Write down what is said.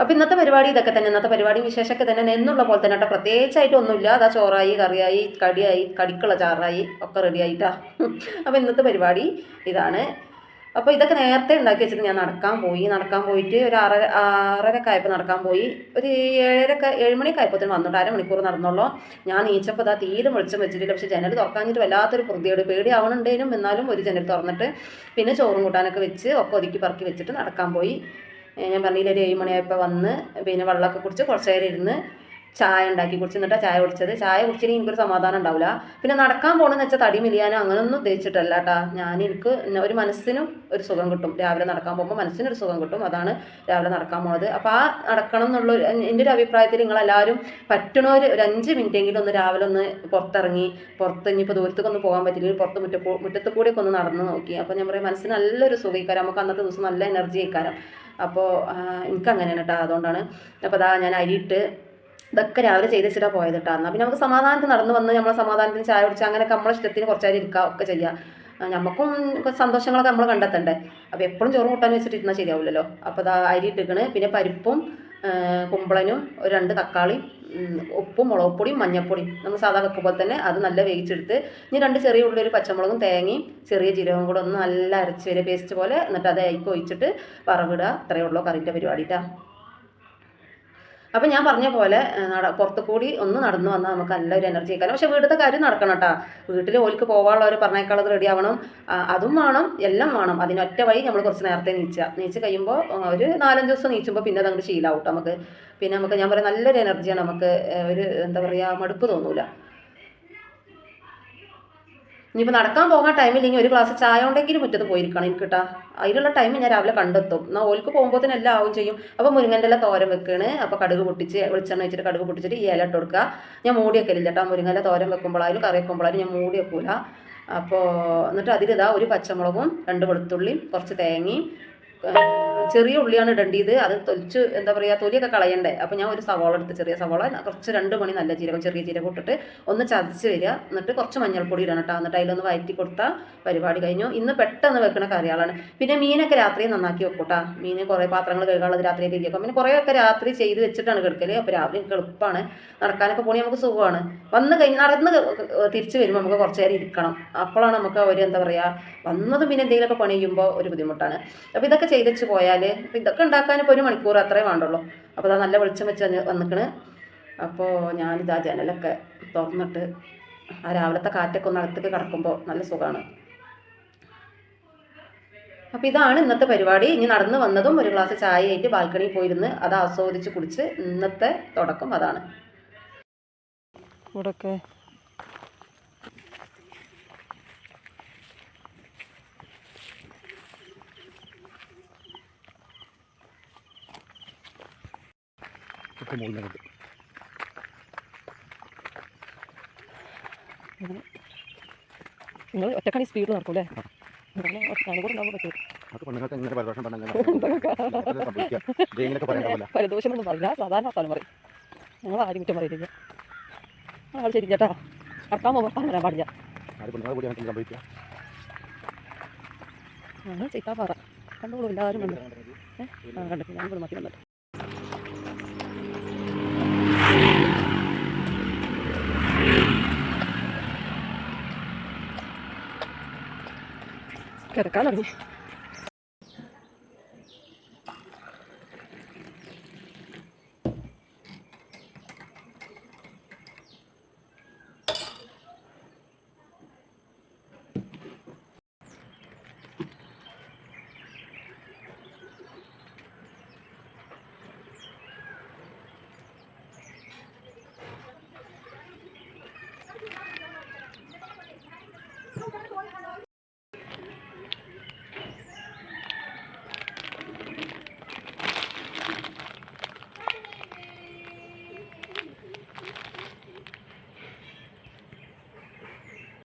അപ്പോൾ ഇന്നത്തെ പരിപാടി ഇതൊക്കെ തന്നെ ഇന്നത്തെ പരിപാടി വിശേഷമൊക്കെ തന്നെ. എന്നുള്ള പോലെ തന്നെ കേട്ടോ. പ്രത്യേകിച്ചായിട്ട് ഒന്നുമില്ല. അതാ ചോറായി കറിയായി കടിയായി കടിക്കുള്ള ചാറായി ഒക്കെ റെഡിയായിട്ടാ അപ്പോൾ ഇന്നത്തെ പരിപാടി ഇതാണ്. അപ്പോൾ ഇതൊക്കെ നേരത്തെ ഉണ്ടാക്കി വെച്ചിട്ട് ഞാൻ നടക്കാൻ പോയി. നടക്കാൻ പോയിട്ട് ഒരു ആറര ആറരക്ക ആയപ്പോൾ നടക്കാൻ പോയി. ഒരു ഏഴരക്ക ഏഴ് മണിയൊക്കെ ആയപ്പോഴത്തേനും വന്നിട്ട് അരമണിക്കൂർ നടന്നുള്ളൂ ഞാൻ നീച്ചപ്പോൾ ഇതാ തീരെ വെളിച്ചം വെച്ചിട്ടില്ല. പക്ഷേ ജനൽ തുറക്കാഞ്ഞിട്ട് വല്ലാത്തൊരു പ്രതിയോട് പേടിയാവണുണ്ടേനും. എന്നാലും ഒരു ജനൽ തുറന്നിട്ട് പിന്നെ ചോറും കൂട്ടാനൊക്കെ വെച്ച് ഒക്കെ ഒതുക്കി പറക്കി വെച്ചിട്ട് നടക്കാൻ പോയി. ഞാൻ പറഞ്ഞില്ല ഒരു ഏഴ് മണിയായപ്പോൾ വന്ന് പിന്നെ വെള്ളമൊക്കെ കുടിച്ച് കുറച്ച് നേരം ഇരുന്ന് ചായ ഉണ്ടാക്കി കുടിച്ച് എന്നിട്ടാ ചായ കുടിച്ചത്. ചായ കുടിച്ചിട്ട് എനിക്കൊരു സമാധാനം ഉണ്ടാവില്ല പിന്നെ നടക്കാൻ പോകണമെന്ന് വെച്ചാൽ തടി മിലിയാനോ അങ്ങനൊന്നും ഉദ്ദേശിച്ചിട്ടല്ല കേട്ടാ ഞാൻ എനിക്ക് ഒരു മനസ്സിനും ഒരു സുഖം കിട്ടും. രാവിലെ നടക്കാൻ പോകുമ്പോൾ മനസ്സിനൊരു സുഖം കിട്ടും. അതാണ് രാവിലെ നടക്കാൻ പോണത്. അപ്പോൾ ആ നടക്കണം എന്നുള്ള എന്റെ ഒരു അഭിപ്രായത്തിൽ നിങ്ങളെല്ലാവരും പറ്റണ ഒരു അഞ്ച് മിനിറ്റെങ്കിലും ഒന്ന് രാവിലെ ഒന്ന് പുറത്തിറങ്ങി പുറത്ത് ഇനിയിപ്പോൾ ദൂരത്തേക്കൊന്ന് പോകാൻ പറ്റില്ലെങ്കിൽ പുറത്ത് മുറ്റ മുറ്റത്ത് കൂടെയൊക്കെ ഒന്ന് നടന്ന് നോക്കി. അപ്പോൾ ഞാൻ പറയും മനസ്സിന് നല്ലൊരു സുഖീക്കാരം. നമുക്ക് അന്നത്തെ ദിവസം നല്ല എനർജി ആയിക്കാരം അപ്പോൾ എനിക്ക് അങ്ങനെയാണ് കേട്ടോ അതുകൊണ്ടാണ്. അപ്പോൾ അതാ ഞാൻ അരിയിട്ട് ഇതൊക്കെ രാവിലെ ചെയ്ത് വെച്ചിട്ടാണ് പോയത് കേട്ടോ എന്നാൽ പിന്നെ നമുക്ക് സമാധാനത്തിൽ നടന്നു വന്ന് നമ്മളെ സമാധാനത്തിന് ചായ കുടിച്ച് അങ്ങനെയൊക്കെ നമ്മളെ ഇഷ്ടത്തിന് കുറച്ച് നേരം ഇരിക്കുക ഒക്കെ ചെയ്യാം. നമുക്കും സന്തോഷങ്ങളൊക്കെ നമ്മൾ കണ്ടെത്തണ്ടേ. അപ്പോൾ എപ്പോഴും ചോറ് കൂട്ടാൻ വെച്ചിട്ട് ഇരുന്നാൽ ശരിയാവില്ലല്ലോ അപ്പോൾ അതാ അരി ഇട്ടിക്കണ്. പിന്നെ പരിപ്പും കുമ്പളനും ഒരു രണ്ട് തക്കാളി ഉപ്പും മുളക് പൊടിയും മഞ്ഞൾപ്പൊടിയും. നമ്മൾ സാധാ വെക്കുമ്പോൾ തന്നെ അത് നല്ല വേവിച്ചെടുത്ത് ഇനി രണ്ട് ചെറിയ ഉള്ളി ഒരു പച്ചമുളകും തേങ്ങയും ചെറിയ ജീരകവും കൂടെ ഒന്ന് നല്ല അരച്ച് വരെ പേസ്റ്റ് പോലെ എന്നിട്ട് അത് അയക്ക് ഒഴിച്ചിട്ട് വറവിടുക. ഇത്രയേ ഉള്ളൂ കറിന്റെ പരിപാടിട്ടാ അപ്പം ഞാൻ പറഞ്ഞ പോലെ നട പുറത്ത് കൂടി ഒന്ന് നടന്നു വന്നാൽ നമുക്ക് നല്ലൊരു എനർജി ആക്കാനും പക്ഷെ വീട്ടിലത്തെ കാര്യം നടക്കണം കേട്ടോ വീട്ടിൽ ഓൽക്ക് പോകാനുള്ളവർ പറഞ്ഞേക്കാളത് റെഡി ആവണം. അതും വേണം എല്ലാം വേണം. അതിനൊറ്റ വഴി നമ്മൾ കുറച്ച് നേരത്തെ നീച്ചുക. നീച്ച് കഴിയുമ്പോൾ ഒരു നാലഞ്ച് ദിവസം നീച്ചുമ്പോൾ പിന്നെ അതങ്ങോട്ട് ശീലാവും നമുക്ക്. പിന്നെ നമുക്ക് ഞാൻ പറയാം നല്ലൊരു എനർജിയാണ് നമുക്ക് ഒരു എന്താ പറയുക മടുപ്പ് തോന്നൂല. ഇനിയിപ്പോൾ നടക്കാൻ പോകാൻ ടൈമില്ലെങ്കിൽ ഒരു ഗ്ലാസ് ചായ ഉണ്ടെങ്കിലും മുറ്റത്ത് പോയിരിക്കണം എനിക്ക് കേട്ടാ അതിലുള്ള ടൈം ഞാൻ രാവിലെ കണ്ടെത്തും. എന്നാൽ ഓൽക്ക് പോകുമ്പോൾ തന്നെ എല്ലാം ആവും ചെയ്യും. അപ്പോൾ മുരിങ്ങന്റെ ഇല തോരൻ വെക്കണ്. അപ്പോൾ കടുക് പൊട്ടിച്ച് വെളിച്ചെണ്ണ വെച്ചിട്ട് കടുക് പൊട്ടിച്ചിട്ട് ഈ ഇല ഇട്ട് കൊടുക്കുക ഞാൻ മൂടി വെക്കലില്ല കേട്ടോ. മുരിങ്ങന്റെ തോരൻ വെക്കുമ്പോഴായാലും കറി വെക്കുമ്പോഴായാലും ഞാൻ മൂടി വെക്കൂല. അപ്പോൾ എന്നിട്ട് അതിലിതാ ഒരു പച്ചമുളകും രണ്ട് വെളുത്തുള്ളിയും കുറച്ച് തേങ്ങയും ചെറിയ ഉള്ളിയാണ് ഇടേണ്ടത്. അത് തൊലിച്ച് എന്താ പറയുക തൊലിയൊക്കെ കളയണ്ടേ. അപ്പോൾ ഞാൻ ഒരു സവോള എടുത്ത് ചെറിയ സവോള കുറച്ച് രണ്ട് മണി നല്ല ജീരകം ചെറിയ ജീരകം ഇട്ടിട്ട് ഒന്ന് ചതച്ച് വരിക. എന്നിട്ട് കുറച്ച് മഞ്ഞൾപ്പൊടി ഇടണം കേട്ടോ എന്നിട്ട് അതിലൊന്ന് വയറ്റി കൊടുത്താൽ പരിപാടി കഴിഞ്ഞു. ഇന്ന് പെട്ടെന്ന് വെക്കണ കറികളാണ്. പിന്നെ മീനൊക്കെ രാത്രി നന്നാക്കി വെക്കൂട്ടാ മീൻ കുറേ പാത്രങ്ങൾ കഴുകാനുള്ളത് രാത്രി കഴിക്കും പിന്നെ കുറേയൊക്കെ രാത്രി ചെയ്ത് വെച്ചിട്ടാണ് കിടക്കൽ. അപ്പോൾ രാവിലെ എളുപ്പമാണ് നടക്കാനൊക്കെ പോണി നമുക്ക് സുഖമാണ്. വന്ന് കഴിഞ്ഞ് നടന്ന് തിരിച്ച് വരുമ്പോൾ നമുക്ക് കുറച്ച് നേരം ഇരിക്കണം. അപ്പോഴാണ് നമുക്ക് അവർ എന്താ പറയുക വന്നതും പിന്നെ എന്തെങ്കിലുമൊക്കെ പണി ചെയ്യുമ്പോൾ ഒരു ബുദ്ധിമുട്ടാണ്. അപ്പോൾ ഇതൊക്കെ ചെയ്ത് വെച്ച് പോയാൽ ഇതൊക്കെ ഉണ്ടാക്കാൻ ഇപ്പോൾ ഒരു മണിക്കൂർ അത്രേ വേണ്ടുള്ളൂ. അപ്പോൾ അത് നല്ല വെളിച്ചം വെച്ച് വന്ന് വന്നിക്കണ്. അപ്പോൾ ഞാനിതാ ജനലൊക്കെ തുറന്നിട്ട് ആ രാവിലത്തെ കാറ്റൊക്കെ ഒന്ന് അകത്തേക്ക് കിടക്കുമ്പോൾ നല്ല സുഖമാണ് അപ്പോൾ ഇതാണ് ഇന്നത്തെ പരിപാടി. ഇനി നടന്നു വന്നതും ഒരു ഗ്ലാസ് ചായ ആയിട്ട് ബാൽക്കണിയിൽ പോയിരുന്ന് അത് ആസ്വദിച്ച് കുടിച്ച് ഇന്നത്തെ തുടക്കം അതാണ് ഇവിടൊക്കെ ഒക്കെ മുകളിലുണ്ട് നിങ്ങൾ ഒറ്റക്കണി സ്പീഡിൽ നടക്കൂലേ ഞാനും കൂടെ ഉണ്ടാകുമ്പോൾ പറ്റും പെണ്ണുങ്ങൾക്ക് എങ്ങനെ പരിഭാഷ പറഞ്ഞാൽ സംഭവിക്കുക. ഇതെങ്ങനെയൊക്കെ പറയാൻ പരദോഷം ഒന്നും പറഞ്ഞില്ല സാധാരണ സ്ഥലം പറയും. ഞങ്ങൾ ആരും കുറ്റം പറയില്ല ആൾ ശരി ചേട്ടാ കറക്കാൻ പോകാൻ വരാൻ പാടില്ല. ഞങ്ങൾ ചെയ്താൽ പറ. കണ്ടോളൂ എല്ലാവരും കണ്ടു ആ കണ്ടിട്ട് ഞാൻ ഇവിടെ മാറ്റി വന്നിട്ട്. Quero calor, viu?